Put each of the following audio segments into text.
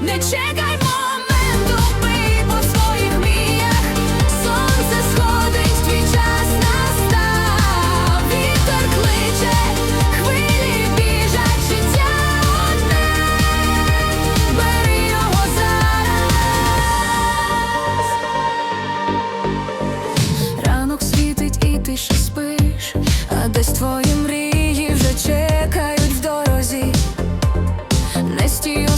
не чекай моменту, пий по своїх міях, сонце сходить, твій час настав, вітер кличе, хвилі біжать життя одне, бери його зараз. Ранок світить, і ти ще спиш, а десь твої мрії вже чекають в дорозі. Нести ее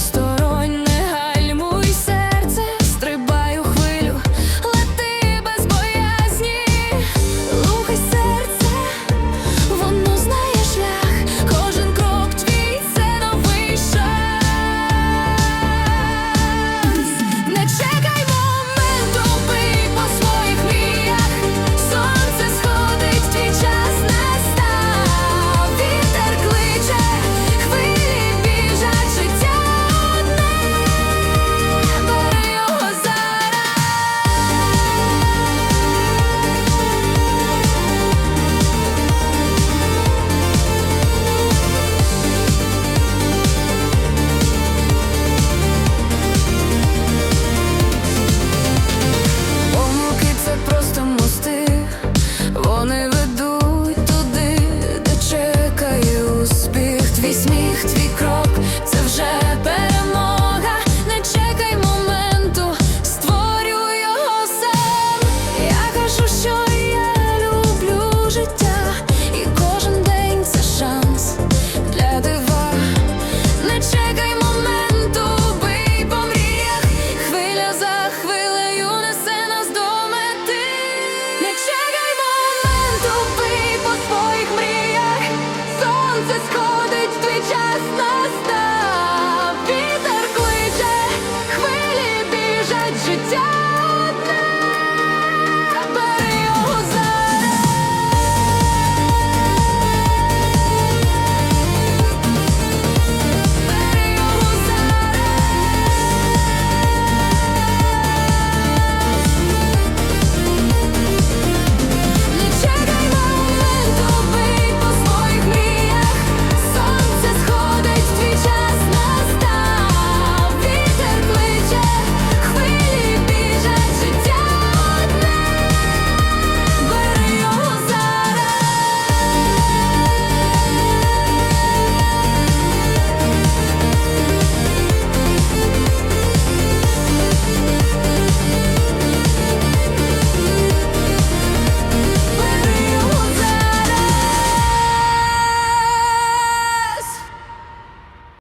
сміх, твій крок, це вже перемога. Не чекай моменту, створю його сам. Я кажу, що я люблю життя, і кожен день це шанс для дива. Не чекай. життя.